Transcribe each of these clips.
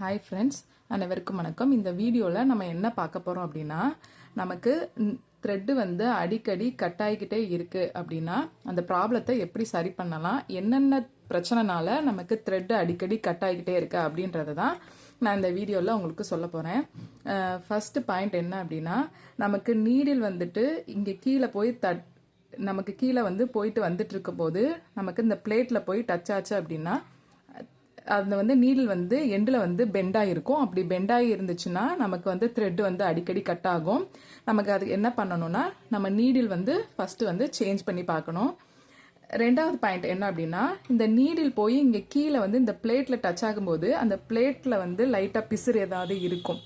Hi friends அனைவருக்கும் வணக்கம். இந்த வீடியோவில் நம்ம என்ன பார்க்க போகிறோம் அப்படின்னா நமக்கு த்ரெட்டு வந்து அடிக்கடி கட் ஆகிக்கிட்டே இருக்குது அப்படின்னா அந்த ப்ராப்ளத்தை எப்படி சரி பண்ணலாம்? என்னென்ன பிரச்சனைனால நமக்கு த்ரெட்டு அடிக்கடி கட் ஆகிக்கிட்டே இருக்குது அப்படின்றது தான் நான் இந்த வீடியோவில் உங்களுக்கு சொல்ல போகிறேன் ஃபஸ்ட்டு பாயிண்ட் என்ன அப்படின்னா நமக்கு நீடில் வந்துட்டு இங்கே கீழே போய் தட் நமக்கு கீழே வந்து போயிட்டு வந்துட்டு இருக்கும் போது நமக்கு இந்த பிளேட்டில் போய் டச் ஆச்சு அப்படின்னா அந்த வந்து நீடில் வந்து எண்டில் வந்து பெண்டாக இருக்கும் அப்படி பெண்டாகி இருந்துச்சுன்னா நமக்கு வந்து த்ரெட் வந்து அடிக்கடி கட் ஆகும். நமக்கு அது என்ன பண்ணணும்னா நம்ம நீடில் வந்து ஃபஸ்ட்டு வந்து சேஞ்ச் பண்ணி பார்க்கணும். ரெண்டாவது பாயிண்ட் என்ன அப்படின்னா இந்த நீடில் போய் இங்கே கீழே வந்து இந்த பிளேட்டில் டச் ஆகும்போது அந்த பிளேட்டில் வந்து லைட்டாக பிசுறு ஏதாவது இருக்கும்.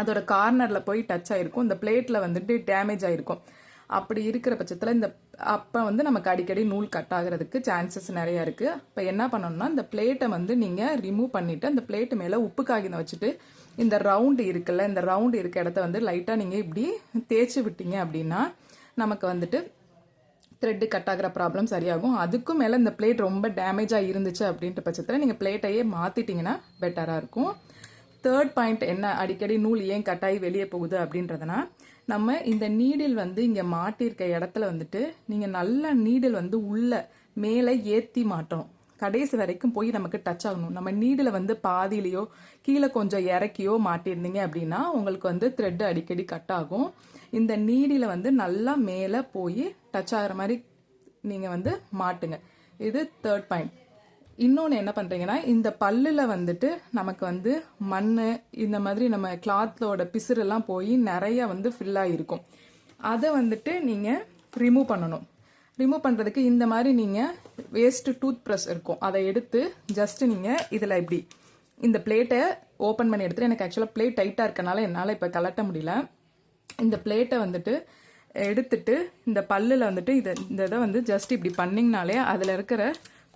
அதோட கார்னரில் போய் டச் ஆகிருக்கும் இந்த பிளேட்டில் வந்துட்டு டேமேஜ் ஆகிருக்கும் அப்படி இருக்கிற பட்சத்தில் இந்த அப்போ வந்து நமக்கு அடிக்கடி நூல் கட் ஆகிறதுக்கு சான்சஸ் நிறையா இருக்குது இப்போ என்ன பண்ணணும்னா இந்த பிளேட்டை வந்து நீங்கள் ரிமூவ் பண்ணிவிட்டு அந்த பிளேட்டு மேலே உப்பு காகிதம் வச்சுட்டு இந்த ரவுண்டு இருக்குல்ல இந்த ரவுண்டு இருக்க இடத்த வந்து லைட்டாக நீங்கள் இப்படி தேய்ச்சி விட்டீங்க அப்படின்னா நமக்கு வந்துட்டு த்ரெட்டு கட் ஆகிற ப்ராப்ளம் சரியாகும். அதுக்கும் மேலே இந்த பிளேட் ரொம்ப டேமேஜாக இருந்துச்சு அப்படின்ற பட்சத்தில் நீங்கள் பிளேட்டையே மாற்றிட்டீங்கன்னா பெட்டராக இருக்கும். தேர்ட் பாயிண்ட் என்ன? அடிக்கடி நூல் ஏன் கட்டாயி வெளியே போகுது அப்படின்றதுனா நம்ம இந்த நீடில் வந்து இங்கே மாட்டியிருக்க இடத்துல வந்துட்டு நீங்கள் நல்ல நீடில் வந்து உள்ள மேலே ஏற்றி மாட்டணும் கடைசி வரைக்கும் போய் நமக்கு டச் ஆகணும். நம்ம நீடில் வந்து பாதியிலையோ கீழே கொஞ்சம் இறக்கியோ மாட்டியிருந்தீங்க அப்படின்னா உங்களுக்கு வந்து த்ரெட் அடிக்கடி கட் ஆகும். இந்த நீடில் வந்து நல்லா மேலே போய் டச் ஆகிற மாதிரி நீங்கள் வந்து மாட்டுங்க. இது தேர்ட் பாயிண்ட் இன்னொன்று என்ன பண்ணுறீங்கன்னா இந்த பல்லில் வந்துட்டு நமக்கு வந்து மண் இந்த மாதிரி நம்ம கிளாத்தோட பிசுறெல்லாம் போய் நிறைய வந்து ஃபில்லாக இருக்கும் அதை வந்துட்டு நீங்கள் ரிமூவ் பண்ணணும். ரிமூவ் பண்ணுறதுக்கு இந்த மாதிரி நீங்கள் வேஸ்ட்டு டூத் ப்ரஷ் இருக்கும். அதை எடுத்து ஜஸ்ட்டு நீங்கள் இதில் இப்படி இந்த பிளேட்டை ஓப்பன் பண்ணி எடுத்துகிட்டு எனக்கு ஆக்சுவலாக பிளேட் டைட்டாக இருக்கனால என்னால் இப்போ கலட்ட முடியல. இந்த பிளேட்டை வந்துட்டு எடுத்துட்டு இந்த பல்லில் வந்துட்டு இதை இந்த இதை வந்து ஜஸ்ட் இப்படி பண்ணிங்கனாலே அதில் இருக்கிற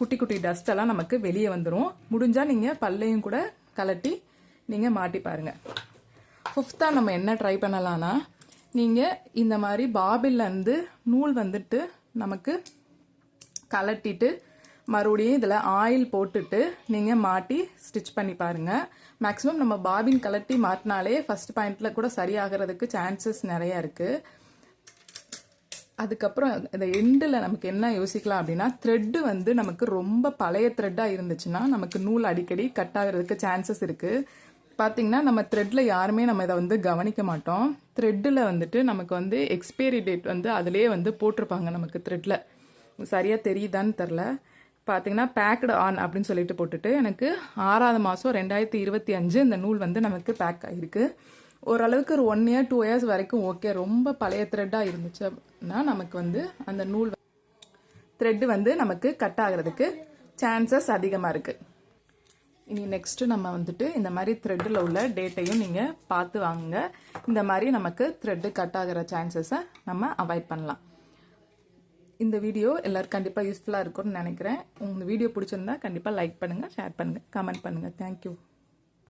குட்டி குட்டி டஸ்ட் எல்லாம் நமக்கு வெளியே வந்துடும் முடிஞ்சால் நீங்கள் பல்லையும் கூட கலட்டி நீங்கள் மாட்டி பாருங்கள் ஃபிஃப்த்தாக நம்ம என்ன ட்ரை பண்ணலாம்னா நீங்கள் இந்த மாதிரி பாபிலேருந்து நூல் வந்துட்டு நமக்கு கலட்டிட்டு மறுபடியும் இதில் ஆயில் போட்டுட்டு நீங்கள் மாட்டி ஸ்டிச் பண்ணி பாருங்கள் மேக்ஸிமம் நம்ம பாபின் கலட்டி மாட்டினாலே ஃபர்ஸ்ட் பாயிண்டில் கூட சரியாகிறதுக்கு சான்சஸ் நிறையா இருக்குது அதுக்கப்புறம் இந்த எண்டில் நமக்கு என்ன யோசிக்கலாம் அப்படின்னா த்ரெட்டு வந்து நமக்கு ரொம்ப பழைய த்ரெட்டாக இருந்துச்சுன்னா நமக்கு நூல் அடிக்கடி கட் ஆகிறதுக்கு சான்சஸ் இருக்குது பார்த்தீங்கன்னா நம்ம த்ரெட்டில் யாருமே நம்ம இதை வந்து கவனிக்க மாட்டோம். த்ரெட்டில் வந்துட்டு நமக்கு வந்து எக்ஸ்பைரி டேட் வந்து அதிலே வந்து போட்டிருப்பாங்க நமக்கு த்ரெட்டில் சரியாக தெரியுதான்னு தெரில பார்த்தீங்கன்னா பேக்டு ஆன் அப்படின்னு சொல்லிட்டு போட்டுட்டு எனக்கு ஆறாவது மாதம் ரெண்டாயிரத்தி இருபத்தி அஞ்சு இந்த நூல் வந்து நமக்கு பேக் ஆகிருக்கு ஓரளவுக்கு ஒரு ஒன் இயர் டூ இயர்ஸ் வரைக்கும் ஓகே ரொம்ப பழைய த்ரெட்டாக இருந்துச்சுன்னா நமக்கு வந்து அந்த நூல் த்ரெட்டு வந்து நமக்கு கட் ஆகிறதுக்கு சான்சஸ் அதிகமாக இருக்குது இனி நெக்ஸ்ட்டு நம்ம வந்துட்டு இந்த மாதிரி த்ரெட்டில் உள்ள டேட்டையும் நீங்கள் பார்த்து வாங்குங்க. இந்த மாதிரி நமக்கு த்ரெட்டு கட் ஆகிற சான்சஸை நம்ம அவாய்ட் பண்ணலாம். இந்த வீடியோ எல்லோரும் கண்டிப்பாக யூஸ்ஃபுல்லாக இருக்கும்னு நினைக்கிறேன். உங்கள் வீடியோ பிடிச்சிருந்தா கண்டிப்பாக லைக் பண்ணுங்கள் ஷேர் பண்ணுங்கள் கமெண்ட் பண்ணுங்கள் தேங்க்யூ